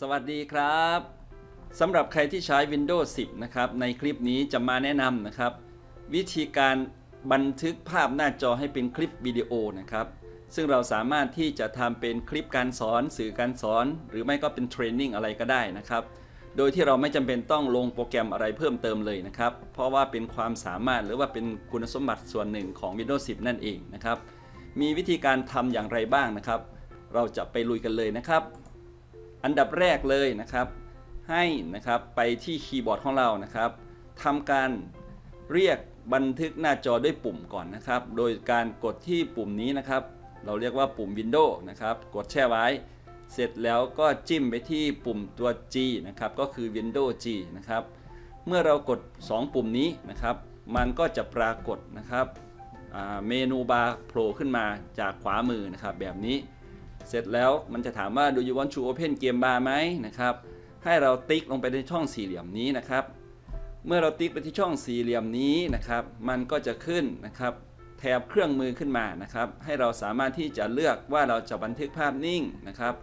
สวัสดีครับสำหรับใครที่ใช้ Windows 10 นะครับ ในคลิปนี้จะมาแนะนำนะครับ วิธีการบันทึกภาพหน้าจอให้เป็นคลิปวิดีโอนะครับ ซึ่งเราสามารถที่จะทำเป็นคลิปการสอน สื่อการสอน หรือไม่ก็เป็นเทรนนิ่งอะไรก็ได้นะครับ โดยที่เราไม่จำเป็นต้องลงโปรแกรมอะไรเพิ่มเติมเลยนะครับ เพราะว่าเป็นความสามารถหรือว่าเป็นคุณสมบัติส่วนหนึ่งของ Windows 10 นั่นเองนะครับ มีวิธีการทำอย่างไรบ้างนะครับ เราจะไปลุยกันเลยนะครับ อันดับแรกเลยนะครับให้นะครับไปที่คีย์บอร์ดของเรานะครับทำการเรียกบันทึกหน้าจอด้วยปุ่มก่อนนะครับ โดยการกดที่ปุ่มนี้นะครับ เราเรียกว่าปุ่ม Windows นะครับ กดแช่ไว้ เสร็จแล้วก็จิ้มไปที่ปุ่มตัว G นะครับ ก็คือ Windows G นะครับ เมื่อเรากด 2 ปุ่มนี้นะครับ มันก็จะปรากฏนะครับเมนูบาร์โผล่ขึ้นมาจากขวามือนะครับแบบนี้ เสร็จแล้วมันจะถามว่า do you want to open game bar ไหมนะครับ ให้เราติ๊กลงไปในช่องสี่เหลี่ยมนี้นะครับ เมื่อเราติ๊กไปที่ช่องสี่เหลี่ยมนี้นะครับ มันก็จะขึ้นนะครับ แถบเครื่องมือขึ้นมานะครับ ให้เราสามารถที่จะเลือกว่าเราจะบันทึกภาพนิ่งนะครับ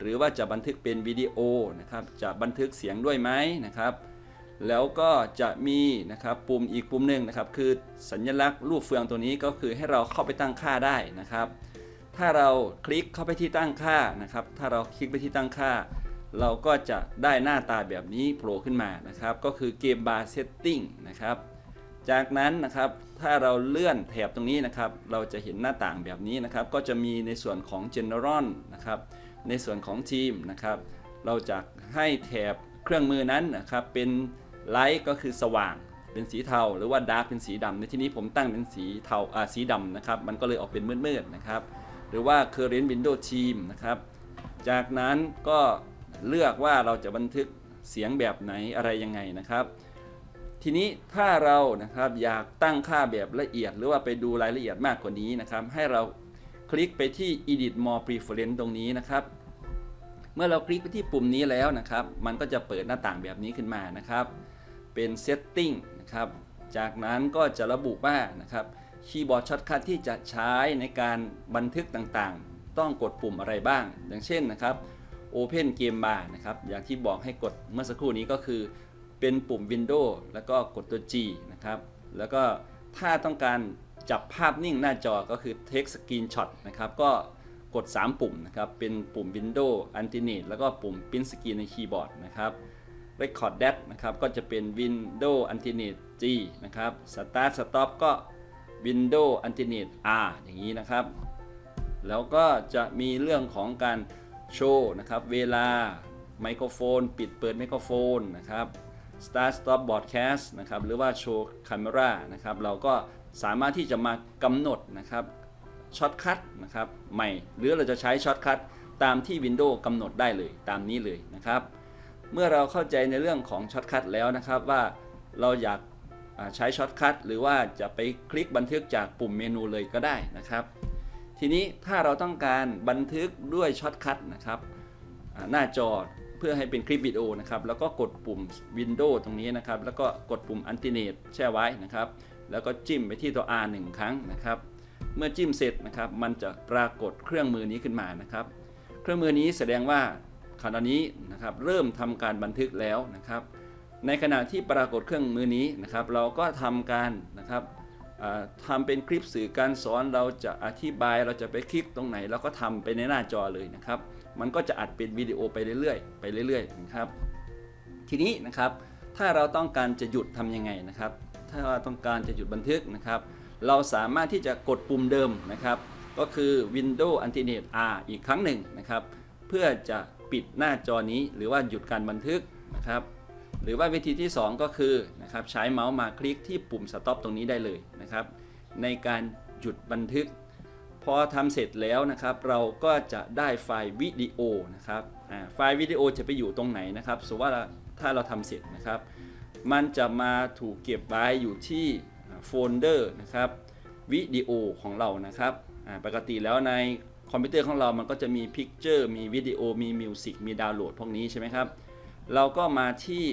หรือว่าจะบันทึกเป็นวิดีโอนะครับ จะบันทึกเสียงด้วยไหมนะครับ แล้วก็จะมีนะครับปุ่มอีกปุ่มหนึ่งนะครับ คือสัญลักษณ์รูปเฟืองตัวนี้ก็คือให้เราเข้าไปตั้งค่าได้นะครับ ถ้าเราคลิกเข้าไปที่ตั้งค่านะครับ ถ้าเราคลิกไปที่ตั้งค่า เราก็จะได้หน้าตาแบบนี้โผล่ขึ้นมานะครับ ก็คือเกมบาร์เซตติ้งนะครับ จากนั้นนะครับถ้าเราเลื่อนแถบตรงนี้นะครับ เราจะเห็นหน้าต่างแบบนี้นะครับ ก็จะมีในส่วนของ General นะครับ ในส่วนของทีมนะครับ เราจะให้แถบเครื่องมือนั้นนะครับ เป็นไลท์ก็คือสว่างเป็นสีเทา หรือว่าดาร์กเป็นสีดำในที่นี้ผมตั้งเป็นสีเทาอ่าสีดำนะครับ มันก็เลยออกเป็นมืดๆนะครับ หรือว่า Current Window Team นะครับ จากนั้นก็เลือกว่าเราจะบันทึกเสียงแบบไหนอะไรยังไงนะครับ ทีนี้ถ้าเรานะครับอยากตั้งค่าแบบละเอียด หรือว่าไปดูรายละเอียดมากกว่านี้นะครับ ให้เราคลิกไปที่ Edit More Preference ตรงนี้นะครับ เมื่อเราคลิกไปที่ปุ่มนี้แล้วนะครับ มันก็จะเปิดหน้าต่างแบบนี้ขึ้นมานะครับ เป็น Setting นะครับ จากนั้นก็จะระบุว่านะครับ คีย์บอร์ดช็อตคัทที่จะใช้ในการบันทึกต่างๆ ต้องกดปุ่มอะไรบ้าง อย่างเช่นนะครับ Open Game Bar นะครับ อย่างที่บอกให้กดเมื่อสักครู่นี้ก็คือ เป็นปุ่ม Windows แล้วก็กดตัว G นะครับ แล้วก็ถ้าต้องการจับภาพนิ่งหน้าจอก็คือ Take Screenshot นะครับ ก็กด 3 ปุ่มนะครับ เป็นปุ่ม Windows Alternate แล้วก็ปุ่ม Print Screen ในคีย์บอร์ดนะครับ Record Dat นะครับ ก็จะเป็น Windows Alternate G นะครับ Start Stop ก็ Windows Alternate R อย่างนี้นะครับ แล้วก็จะมีเรื่องของการโชว์นะครับ เวลาไมโครโฟน ปิดเปิดไมโครโฟนนะครับ Start Stop Broadcast นะครับหรือว่าโชว์ Camera นะครับ เราก็สามารถที่จะมากำหนดนะครับช็อตคัทนะครับใหม่ หรือเราจะใช้ช็อตคัทตามที่ Windows กำหนดได้เลยตามนี้เลยนะครับ เมื่อเราเข้าใจในเรื่องของช็อตคัทแล้วนะครับว่าเราอยาก ใช้ช็อตคัทหรือว่าจะไปคลิกบันทึกจากปุ่มเมนูเลยก็ได้นะครับ ทีนี้ถ้าเราต้องการบันทึกด้วยช็อตคัทนะครับหน้าจอเพื่อให้เป็นคลิปวิดีโอนะครับ แล้วก็กดปุ่ม Windows ตรงนี้นะครับ แล้วก็กดปุ่ม Alternate แช่ไว้นะครับ แล้วก็จิ้มไปที่ตัว R หนึ่งครั้งนะครับ เมื่อจิ้มเสร็จนะครับ มันจะปรากฏเครื่องมือนี้ขึ้นมานะครับ เครื่องมือนี้แสดงว่าขณะนี้นะครับเริ่มทำการบันทึกแล้วนะครับ ในขณะที่ปรากฏเครื่องมือนี้นะครับ เราก็ทำการนะครับอ่าทำเป็นคลิปสื่อการสอนเราจะอธิบายเราจะไปคลิกตรงไหนเราก็ทำไปในหน้าจอเลยนะครับ มันก็จะอัดเป็นวิดีโอไปเรื่อยๆ ไปเรื่อยๆนะครับ ทีนี้นะครับถ้าเราต้องการจะหยุดทำยังไงนะครับ ถ้าเราต้องการจะหยุดบันทึกนะครับ เราสามารถที่จะกดปุ่มเดิมนะครับ ก็คือ Windows Alternate R อีกครั้งหนึ่งนะครับ เพื่อจะปิดหน้าจอนี้หรือว่าหยุดการบันทึกนะครับ หรือว่าวิธีที่ 2 ก็คือนะครับใช้เมาส์มาคลิกที่ปุ่ม Stop ตรงนี้ได้เลยนะครับ ในการหยุดบันทึก พอทำเสร็จแล้วนะครับ เราก็จะได้ไฟล์วิดีโอนะครับไฟล์วิดีโอจะไปอยู่ตรงไหนนะครับสมมติว่าถ้าเราทำเสร็จนะครับ มันจะมาถูกเก็บไว้อยู่ที่โฟลเดอร์นะครับวิดีโอของเรานะครับปกติแล้วในคอมพิวเตอร์ของเรามันก็จะมีพิกเจอร์มีวิดีโอมีมิวสิกมีดาวน์โหลดพวกนี้ใช่ไหมครับ เราก็มาที่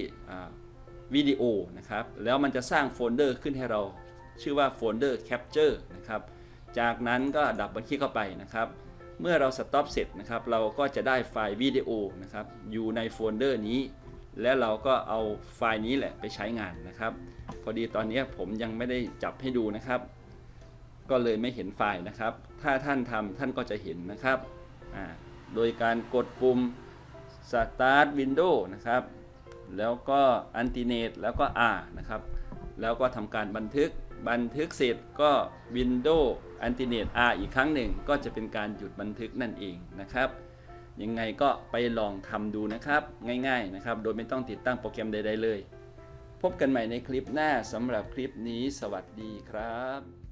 วิดีโอนะครับ แล้วมันจะสร้างโฟลเดอร์ขึ้นให้เราชื่อว่าโฟลเดอร์ Capture นะครับ จากนั้นก็ดับเบิลคลิกเข้าไปนะครับ เมื่อเราสต็อปเสร็จนะครับ เราก็จะได้ไฟล์วิดีโอนะครับ อยู่ในโฟลเดอร์นี้ แล้วเราก็เอาไฟล์นี้แหละไปใช้งานนะครับ พอดีตอนนี้ผมยังไม่ได้จับให้ดูนะครับ ก็เลยไม่เห็นไฟล์นะครับ ถ้าท่านทำท่านก็จะเห็นนะครับ โดยการกดปุ่ม Start Windows นะครับ แล้วก็ Antinate แล้วก็ R นะครับ แล้วก็ทำการบันทึก บันทึกเสร็จก็ Windows Antinate R อีกครั้งหนึ่ง ก็จะเป็นการหยุดบันทึกนั่นเองนะครับ ยังไงก็ไปลองทำดูนะครับ ง่ายๆนะครับ โดยไม่ต้องติดตั้งโปรแกรมใด ๆ เลย พบกันใหม่ในคลิปหน้าสำหรับคลิปนี้ สวัสดีครับ